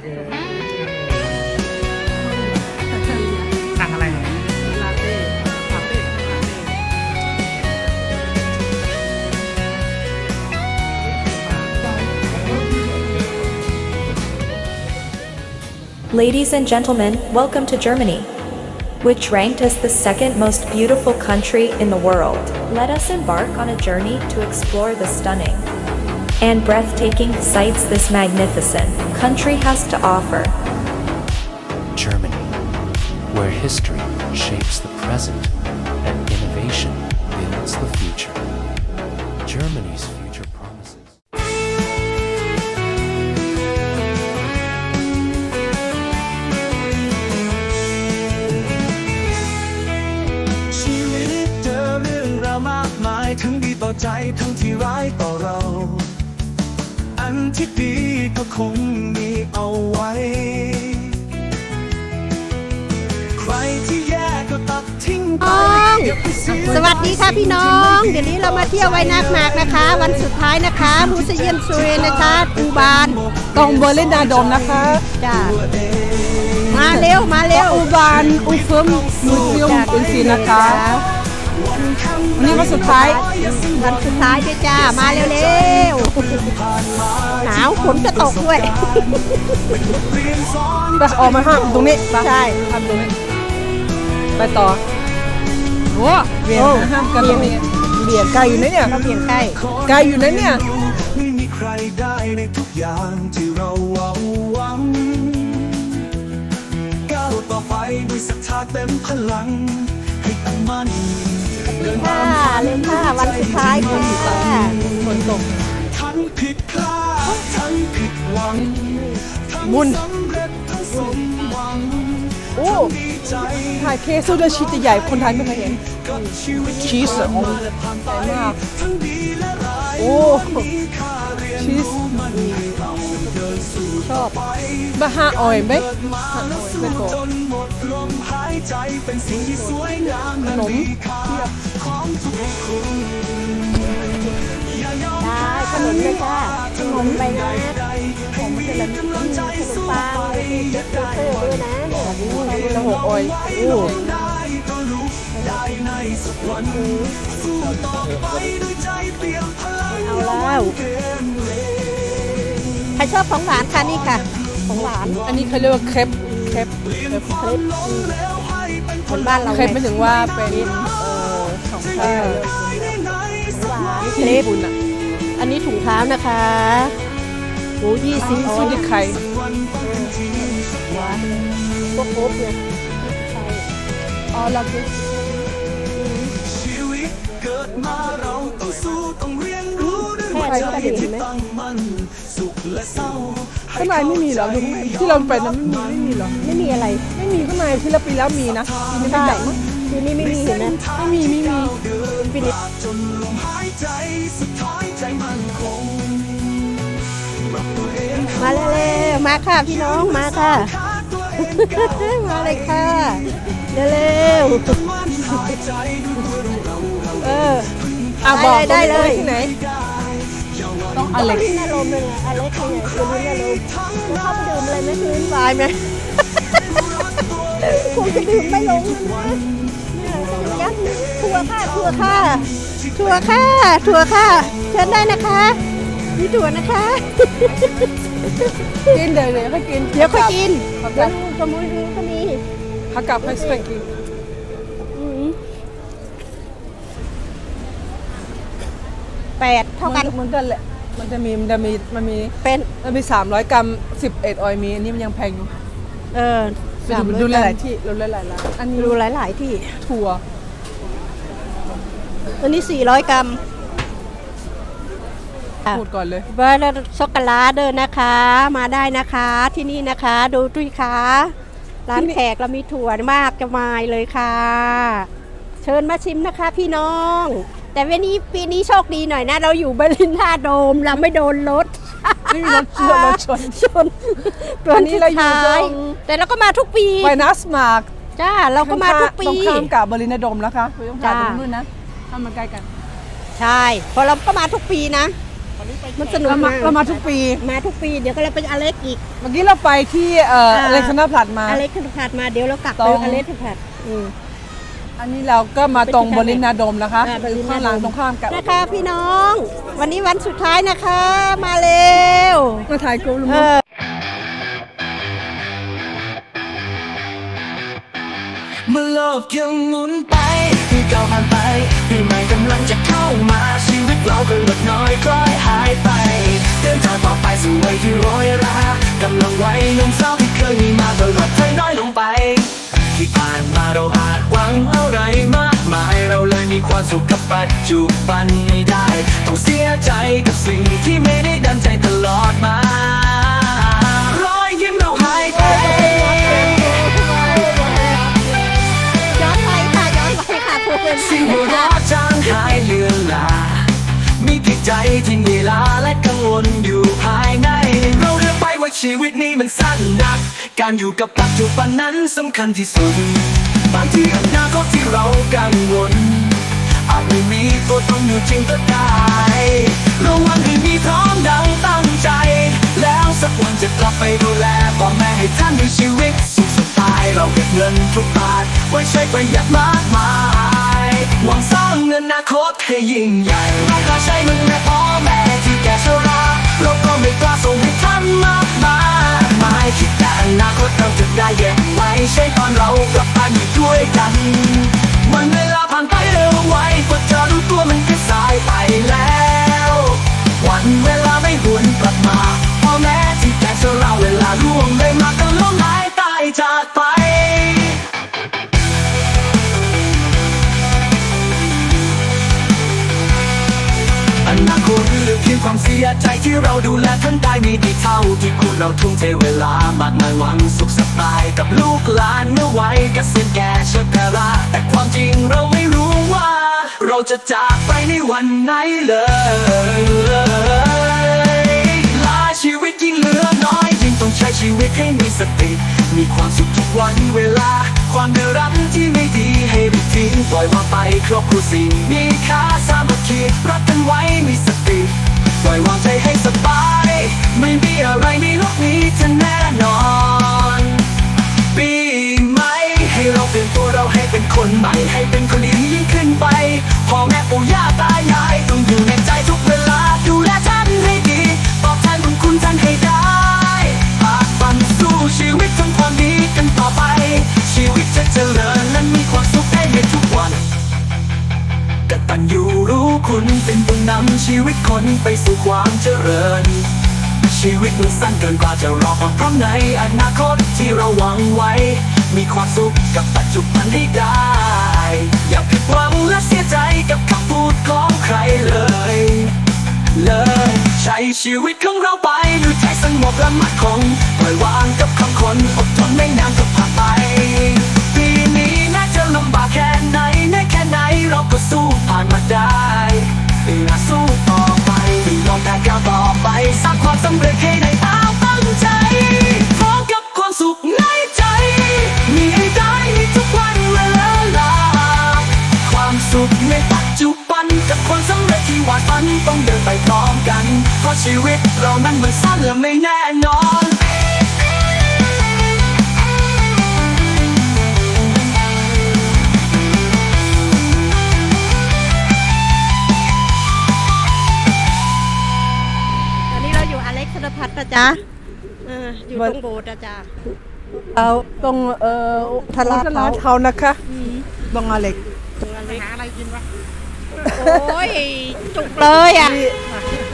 สั่งอะไรหน่อย ลาเต้คาเฟ่คาเฟ่ Ladies and gentlemen, welcome to Germany, which ranked as the second most beautiful country in the world. Let us embark on a journey to explore the stunning and breathtaking sights this magnificent country has to offer. Germany, where history shapes the present and innovation builds the future. Germany's future promises. ชีวิตเจอเรื่องราวมากมาย ทั้งดีต่อใจทั้งที่ร้ายต่อเรา อันที่ดี ก็คงมีเอาไว้ ใครที่แย่ก็ตัดทิ้งไปอย่าไปเสียสวัสดีค่ะพี่น้อง เดี๋ยวนี้เรามาเที่ยวไว้นักหนักนะคะ วันสุดท้ายนะคะมูสเยียนซูเรนนะคะอูบานตรงเบอร์ลินนาโดมนะคะ จ้ามาเร็วมาเร็วอูบานอูเฟิร์มมูเซียมอุนซีนะคะ วันนี้วันสุดท้ายวันสุดท้ายด้วยจ้า มาเร็วเร็วๆหนาวฝนจะตกด้วยไปออกมาห้ามตรงนี้ไปใช่ห้ามตรงนี้ ไปต่อโอ้เวียนห้ามกันตรงนี้เบียดไกลอยู่นะเนี่ยเราเบี่ยงใกล้ไกลอยู่นะเนี่ยไม่มีใครได้ในทุกอย่างที่เราหวังหวังก้าวต่อไปด้วยศรัทธาเต็มพลังให้ตั้งมั่นเดิน ค่ะตามเร็วค่ะวันสุดท้ายค่ะฝนตกทั้งผิดพลาดทั้งผิดหวังทั้งบุญสำเร็จทั้งสมหวังโอ้ดีใจถ่ายเคสโซดาชีสใหญ่ๆคนไทยไม่เคยเห็นกับชีวิตชีสเหรอมาและผ่านไปใหญ่มากทั้งดีและร้ายโอ้มีค่าเรียนชีส ชอบไปมาห้าออยไหมมาแล้ายใจเป็นสิ่งที่สวยงามและมีค่าขนมได้ขนมเลยจ้าขนมไปนะใดให้มีกำลังใจสู้ปังไปเด็กเตอร์ด้วยนะเนี่ยละหกออยโอ้ได้ในสักวันสู้ต่อไปด้วยใจเปี่ยมพลังเอาแล้ว ครชอบของหวานคะนี่ค่ะ ของหวานอันนี้เขาเรียกว่าเครปเครปคลิปคนบ้านเราเครปไม่ถึงว่าเป็นเอ่อของไทยหวานนี่คคือลิปญี่ปุ่นอะอันนี้ถุงเท้านะคะหมูยี่สิบออซูยดิไข่พวกโป๊บเนี่ยใช่อ๋อแล้วก็ชีวิตเกิดมาเราต้องสู้ต้องเรียนรู้ด้วยแค่หัวนี้ใจก็ดีที่ไหมตั้งมั่นสุ ข้างในไม่มีเหรอดูข้างในที่เราไปนั้นไม่มีไม่มีเหรอไม่มีอะไรไม่มีข้างในที่เราปีแล้วมีนะปีไม่ใช่ใหญ่มั้งทีนี้ไม่มีเห็นไหมไม่มีไม่มีฟินิชจนลมหายใจสุดท้ายใจมันคงปรับตัวเองมาเร็วๆมาค่ะพี่น้องมาค่ะ มาเลยค่ะเร็วมันหายวเราเราๆเอออะบอกได้เลยที่ไหน องออเล็กเล็กอารมณ์เลยไงอเล็กเนี่ยคือลิ้นอารมณ์เข้าไปดื่มอะไรไหมคืนวายไหมคงจะดื่มไม่ลงเนี่ยต้องยัดทัวร์ค่ะทัวร์ค่ะทัวร์ค่ะทัวร์ค่ะเชิญได้นะคะมีทัวร์นะคะ กินเดี๋ยวเดี๋ยวให้กินเดี๋ยวค่อยกินขากเดี๋ลัยวบดูสมุนดูก็มีขากลับให้สเปนกินอืมแปดเท่ากันมันก็แหละ มันจะมีมันจะมีมันมีเป็นมันมี300กรัม11ออยมีอันนี้มันยังแพงอยู่เออไปดูดูหลายๆที่ดูหลายๆร้านอันนี้ดูหลาย ๆ ที่ถั่วอันนี้400กรัมพูดก่อนเลยเบอร์ช็อกโกแลตเดินนะคะ มาได้นะคะที่นี่นะคะ ดูด้วยค่ะร้านแขกเรามีถั่วมากจะมายเลยค่ะ เชิญมาชิมนะคะพี่น้อง แต่วันนี้ปีนี้โชคดีหน่อยนะ เราอยู่เบอร์ลินท่าโดม เราไม่โดนรถไม่มีรถเชื่อรถชนชนตัวอันนี้นี้เราอยู่ท้ายตรงแต่เราก็มาทุกปีไวนัสมาร์กจ้าเราก็มาทุกปีตรงข้ามกับเบอร์ลินนาโดมนะคะไม่ต้องถ่ายจ้าตรงนู้นนะทำมาใกล้กันใช่เพอเราก็มาทุกปีนะมันสนุกเรามามากเรามาทุกปี มาทุกปี เดี๋ยวก็เราไปอเล็กอีก เมื่อกี้เราไปที่เอ่ออ่าอเล็กซานดราพลัดมาอเล็กขึ้นผัดมา เดี๋ยวเรากลับตไปรงอเล็กขึ้นผัดอืม อันนี้เราก็มาตรงไปที่บริณาโดมนะคะอ่าบริณาโดม ข้างหลังตรงข้ามกับนะคะพี่น้อง วันนี้วันสุดท้ายนะคะ มาเร็วมาถ่ายกลุ่มเออเมื่อโลกยังหมุนไปก้าวผ่านไปปีใหม่กำลังจะเข้ามาชีวิตเราก็ลดน้อยคล้อยหา ความสุขปัจจุบันไม่ได้ ต้องเสียใจกับสิ่งที่ไม่ได้ดังใจตลอดมา รอยยิ้มเราหายไปย้อนไปค่ะย้อนไปค่ะพูดเป็นสิ่งหัวเราะจางหายเลือนลามีแต่ใจที่เหนื่อยล้าและกังวลอยู่ภายใน เราเลือกไปว่าชีวิตนี้มันสั้นนัก การอยู่กับปัจจุบันนั้นสำคัญที่สุดบางทีอนาคตที่เรากังวล อาจไม่มีตัวตนอยู่จริงก็ได้ระวังให้มีพร้อมดังตั้งใจ แล้วสักวันจะกลับไปดูแลพ่อแม่ให้ท่านมีชีวิตสุขสบาย เราเก็บเงินทุกบาทไว้ใช้ประหยัดมากมายหวังสร้างเงินอนาคตให้ยิ่งใหญ่เราก็ใช้มึงแม่พ่อแม่ที่แก่ชราเราก็ไม่กล้าส่งให้ท่านมากมายไม่คิดแต่อนาคตเราจะได้เก็บไว้ใช้ตอนเรากลับบ้านอยู่ด้วยกัน มันเวลาผ่านไปเร็วไวกว่าจะรู้ ยงความเสียใจที่เราดูแลท่านได้ไม่ดีเท่าที่คุณเราทุ่มเทเวลามากมายหวังสุขสบายกับลูกหลานเมื่อวัยเกษียณแก่ชราแต่ความจริงเราไม่รู้ว่า เราจะจากไปในวันไหนเลยลาชีวิตยิ่งเหลือน้อยยิ่งต้องใช้ชีวิตให้มีสติ มีความสุขทุกวันเวลา ความเดือดร้อนที่ไม่ดีให้รีบทิ้งปล่อยวางไปครอบครัวสิ่งมีค่าสามัคคีรักกันไว้มีสติ ปล่อยวางใจให้สบาย ไม่มีอะไรในโลกนี้จะแน่นอน ปีใหม่ให้เราเปลี่ยนตัวเราให้เป็นคนใหม่ ให้เป็นคนดียิ่งขึ้นไปพ่อแม่ปู่ย่าตายายต้องอยู่ในใจทุกเวลาดูแลท่านให้ดีตอบแทนบุญคุณท่านให้ได้ปากฟันสู้ชีวิตทำความดีกันต่อไป ชีวิตจะเจริญและมีความสุข คุณเป็นผู้นำชีวิตคนไปสู่ความเจริญ ชีวิตมันสั้นเกินกว่าจะรอความพร้อมในอนาคตที่เราหวังไว้ มีความสุขกับปัจจุบันให้ได้ อย่าผิดหวังและเสียใจกับคำพูดของใครเลย เลยใช้ชีวิตของเราไปด้วยใจสงบและมั่นคงปล่อยวางกับคำคนอดทนไม่นานก็ผ่านไป เราก็สู้ผ่านมาได้ปีหน้าสู้ต่อไปไม่ยอมแพ้ก้าวต่อไป สร้างความสำเร็จให้ได้ตามตั้งใจ พร้อมกับความสุขในใจ มีให้ได้ในทุกวันเวลา ความสุขในปัจจุบันกับความสำเร็จที่วาดฝันต้องเดินไปพร้อมกัน เพราะชีวิตเรานั้นมันสั้นและไม่แน่นอน จ๊ะเอออยู่ตรงโบสถ์นะจ๊ะเอาตรงเอ่อทะเลาะทะเลาะเขานะคะตรงอเล็กโอ้ยจุกเลยอะ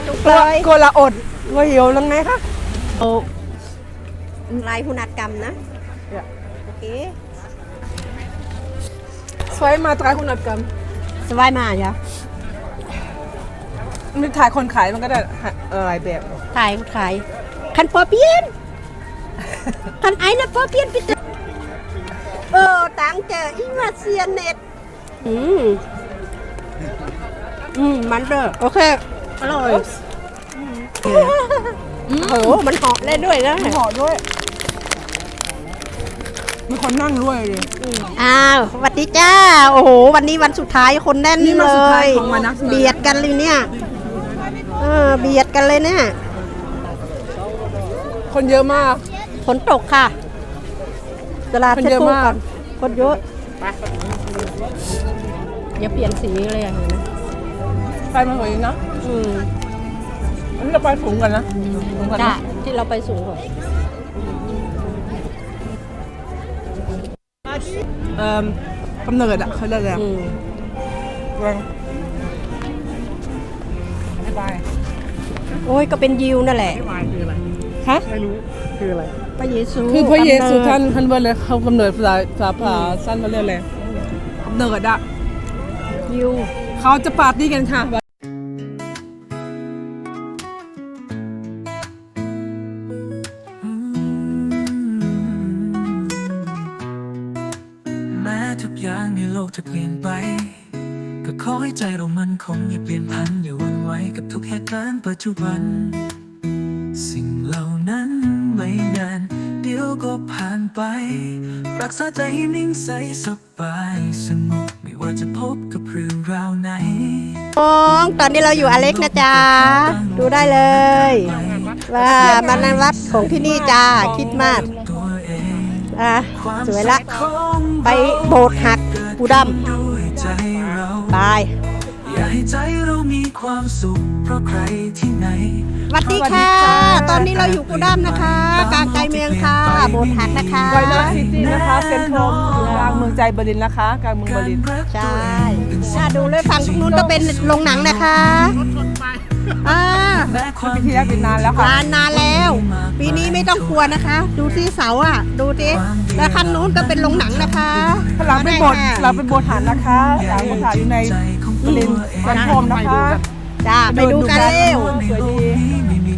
จุกกลัเลวยกลัวละอดกลัวหิวแล้วไงคะโอ้ลายหุนัดกรรมนะโอเคสวยมาตรายคุณอัดกรรมสบายมากจ้ะมีถ่ายคนขายมันก็ได้อะไรแบบถ่ายถ่าย คันปอเปียนคันไอ้นะปอเปียนปิดเออตังเจออีมาเซียนเน็ตอืมอืมมันเด้อโอเคอร่อยโอ้โหมันเหาะได้ด้วยนะมีห่อด้วย มีคนนั่งด้วยเลยอ้าวสวัสดีจ้า โอ้โห วันนี้วันสุดท้ายคนแน่นนี่เลวันสุดท้ายยของวันนักแสดงเบียดกันเลยเนี่ย เออ เบียดกันเลยเนี่ย คนเยอะมาก ฝนตกค่ะ ตลาดคนเช็ดเยอะตู้มาก ก่อนคนเยอะอย่าเปลี่ยนสีเลยอย่างนี้นะไปมาหน่อยนะอืมอันนี้เราไปถุงกันนะถุงกันจ้ะนะที่เราไปสูงกว่าเอ่อกำเนิดอะเขาเรียกอะไรอะอืมแรงไม่ไปโอ้ยก็เป็นยิวนั่นแหละ ฮะไม่รู้คืออะไร พระเยซูคือพระเยซูกำเนิดท่านท่านว่าเลยเขากำเนิดภาษาภาษาภาษาสั้นเขาเรียกอะไรกำเนิดอะยิวเขาจะปาร์ตี้กันค่ะแม้ทุกอย่างในโลกจะเปลี่ยนไปก็ขอให้ใจเรามันคงอย่าเปลี่ยนพันอย่าหวันไหวกับทุกเหตุการณ์ปัจจุบัน สิ่งเหล่านั้น ไม่นาน เดี๋ยวก็ผ่านไป รักษาใจให้นิ่งใสสบายสงบไม่ว่าจะพบกับเรื่องราวไหนน้องตอนนี้เราอยู่อเล็กนะจ๊ะ ดูได้เลย ว่ามันวัดของที่นี่จ้าคิดมากอะสวยละ ไปโบสถ์หักปูดำบาย อย่าให้ใจเรามีความสุขเพราะใครที่ไหน สวัสดีค่ะ ตอนนี้เราอยู่ปูดำนะคะ กลางใจเมืองค่ะ โบสถ์หักนะคะไวนาซิตี้นะคะเซ็นทรัลกลางเมืองใจเบอร์ลินนะคะ กลางเมืองเบอร์ลิน ใช่ถ้าดูเลยฝั่งนู้นก็เป็นโรงหนังนะคะอ่าแม้ความปีที่แล้วเป็นนานแล้วค่ะนานนานแล้ว ปีนี้ไม่ต้องกลัวนะคะ ดูที่เสาอะ ดูดิแล้วคันนู้นก็เป็นโรงหนังนะคะข้างหลังเป็นโบสถ์ได้ค่ะหลังเป็นโบสถ์ฐานนะคะหลังโบสถ์ฐานอยู่ในเบอร์ ลินแซนทรัลนะคะจ้าไปดูกันเร็วสวยดี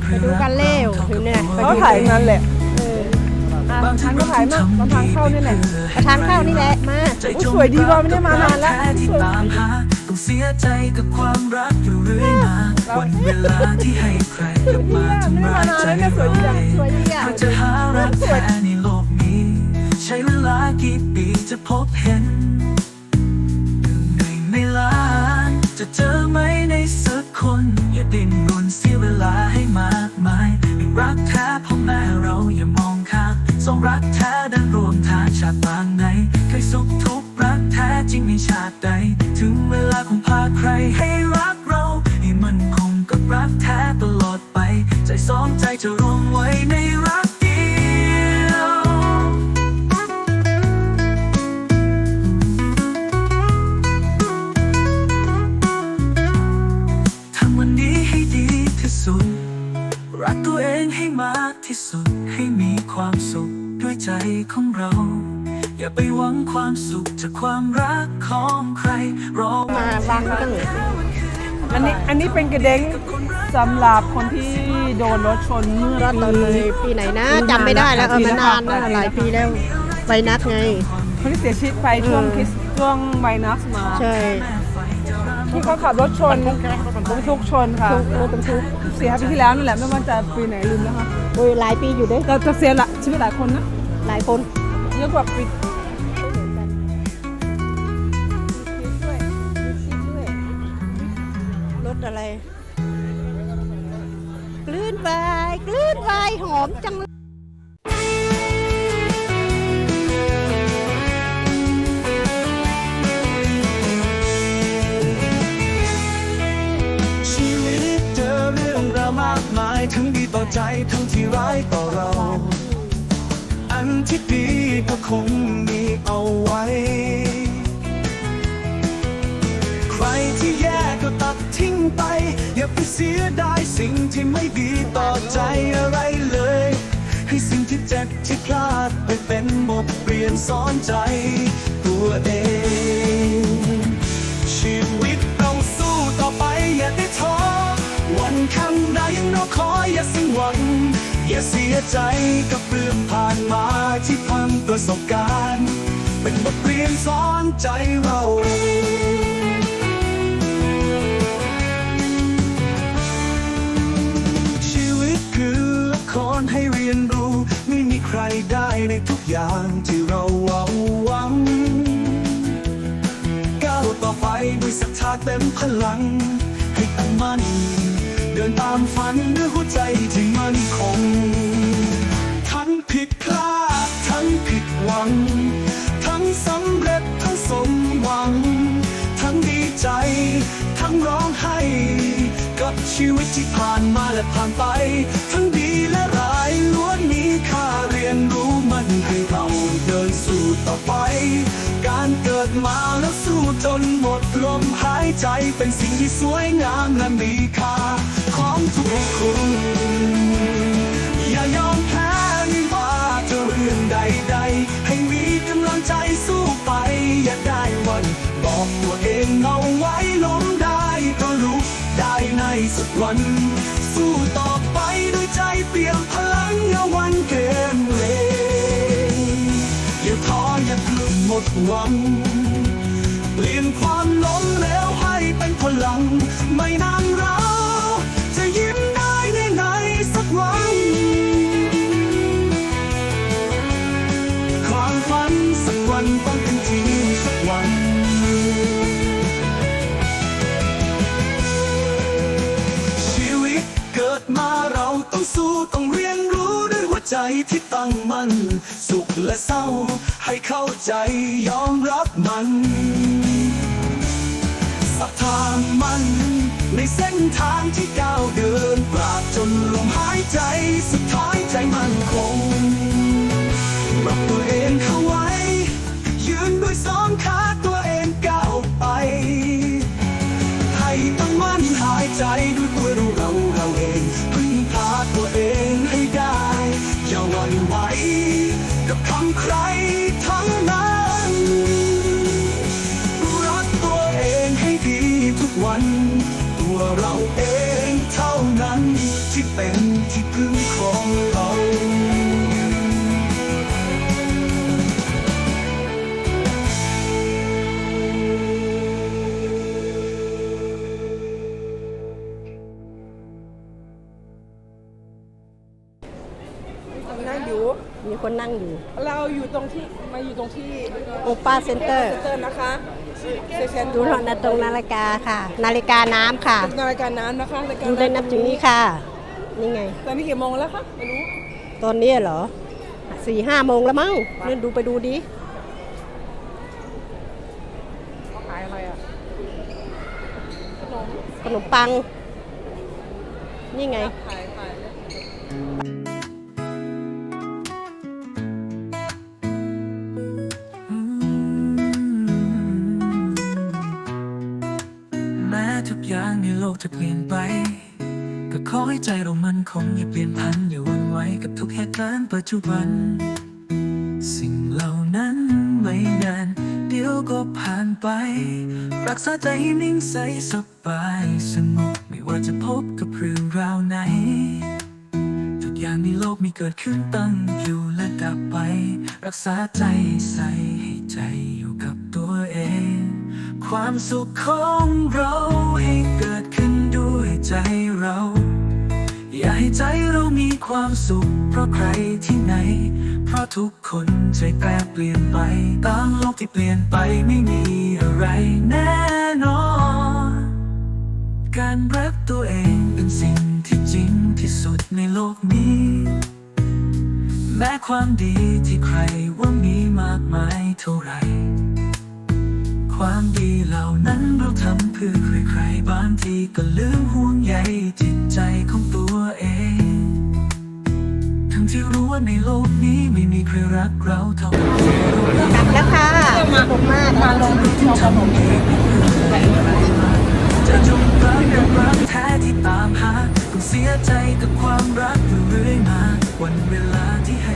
ไปดูกันเร็วถึงเนี่ยไปเขาดูถ่ายนั่นแหละอะทางก็ถ่ายมากตอนทางเข้านี่แหละประธานเข้านี่แหละมาอุ๊ยสวยดีว่ะไม่ได้มานานแล้วที่ตามหาต้องเสียใจกับความรักอยู่เรื่อยมาวันเวลาที่ให้ใครกลับมาทำร้ายใจเราสวยดีอะถ้าจะหารักแท้ในโลกนี้ ใช้เวลากี่ปีจะพบเห็น จะเจอไหมในสักคน อย่าดิ้นรนเสียเวลาให้มากมายรักแท้พ่อแม่เราอย่ามองข้ามสองรักแท้ดินรวมทางชาติบางไหนเคยสุขทุกข์รักแท้จริงในชาติใด ถึงเวลาคงพาใครให้รักเรา ให้มันคงกับรักแท้ตลอดไป ใจสองใจจะรวม ความสุขจากความรักของใครรอมาวางตั้งอันนี้อันนี้เป็นกระเด้งสำหรับคนที่โดนรถชนเมื่อรอดตอนเลยปีไหนนะจำไม่ได้แล้วเออมานานนะหลายปีแล้วไปนัดไงคนที่เสียชีวิตไปช่วงคริสช่วงไวนัสมาใช่ที่เขาขับรถชนบรรทุกชนค่ะทุกรถบรรทุกเสียปีที่แล้วนั่นแหละไม่ว่าจะปีไหนลืมแล้วค่ะโอ้ยหลายปีอยู่เด้แต่จะเสียละชีวิตหลายคนนะหลายคนเยอะกว่าปี กลื่นวายหอมจังชีวิตเจอเรื่องราวมากมาย ทั้งดีต่อใจทั้งที่ร้ายต่อเรา อันที่ดีก็คงมีเอาไว้ ก็ตัดทิ้งไป อย่าไปเสียดายสิ่งที่ไม่ดีต่อใจอะไรเลย ให้สิ่งที่เจ็บที่พลาดไปเป็นบทเรียนสอนใจ ตัวเอง ชีวิตต้องสู้ต่อไปอย่าได้ท้อวันข้างหน้ายังรอคอยอย่าสิ้นหวัง อย่าเสียใจกับเรื่องผ่านมาที่พังประสบการณ์ เป็นบทเรียนสอนใจเรา คือให้เรียนรู้ ไม่มีใครได้ในทุกอย่างที่เราหวังหวังก้าวต่อไปด้วยศรัทธาเต็มพลังให้ตั้งมั่นในดินตามฝันด้วยหัวใจที่มั่นคง ทั้งผิดพลาดทั้งผิดหวัง ทั้งสำเร็จทั้งสมหวัง ทั้งดีใจ ทั้งร้องไห้ กับชีวิตที่ผ่านมาและผ่านไป ทั้งดีและร้ายล้วนมีค่าเรียนรู้มันให้เราเดินสู่ต่อไป การเกิดมาแล้วสู้จนหมดลมหายใจเป็นสิ่งที่สวยงามและมีค่าของทุกคนอย่ายอมแพ้ไม่ว่าจะเรื่องใดๆ ให้มีกำลังใจสู้ไป อย่าได้หวัน บอกตัวเองเอาไว้ล้มได้ก็รู้ ได้ในสักวัน สู้ต่อไปด้วยใจเปี่ยมพลังอย่าวันเกมเลอย่าท้ออย่ากลุ้มหมดหวัง เปลี่ยนความล้มเหลวให้เป็นพลัง ไม่นานเรา ตั้งมั่น สุขและเศร้า ให้เข้าใจยอมรับมันศรัทธามันในเส้นทางที่ก้าวเดินปราบจนลมหายใจสุดท้ายใจมันคงรับด้วย วัน ตัวเราเองเท่านั้น ที่เป็นที่พึ่งของเรานั่งอยู่ มีคนนั่งอยู่ เราอยู่ตรงที่มาอยู่ตรงที่โอป้าเซ็นเตอร์ เซ็นเตอร์นะคะ เซชันดูนะตรงนาฬิกาค่ะ นาฬิกาน้ำค่ะ นาฬิกาน้ำนะคะนาฬิกาดูเลยนับถึงนี้ค่ะ นี่ไง ตอนนี้กี่โมงแล้วคะไม่รู้ตอนนี้เหรอสี่ห้าโมงแล้วมั้งเดินดูไปดูดิเขาขายอะไรอะขนมขนมปัง นี่ไง ขายขาย จะเปลี่ยนไป ก็ขอให้ใจเรามันคงอย่าเปลี่ยนพันอย่าวนไหวกับทุกเหตุการณ์ปัจจุบัน สิ่งเหล่านั้นไม่นาน เดี๋ยวก็ผ่านไป รักษาใจให้นิ่งใสสบายสงบไม่ว่าจะพบกับเรื่องราวไหน ทุกอย่างในโลกมีเกิดขึ้นตั้งอยู่และดับไป รักษาใจใสให้ใจอยู่กับตัวเอง ความสุขของเราให้เกิดขึ้นด้วยใจเรา อย่าให้ใจเรามีความสุข เพราะใครที่ไหน เพราะทุกคนใจแปรเปลี่ยนไปตามโลกที่เปลี่ยนไปไม่มีอะไรแน่นอน การรักตัวเองเป็นสิ่งที่จริงที่สุดในโลกนี้ แม้ความดีที่ใครว่ามีมากมายเท่าไหร่ ความดีเหล่านั้นเราทำเพื่อใครๆบางทีก็ลืมห่วงใยจิตใจของตัวเอง ทั้งที่รู้ว่าในโลกนี้ไม่มีใครรักเราเท่ากับเรารับแล้วค่ะมาผมมากมาลงที่ชมผมจะจงรักกันรักแท้ที่ตามหาต้องเสียใจกับความรักเรื่อยมา วันเวลาที่ให้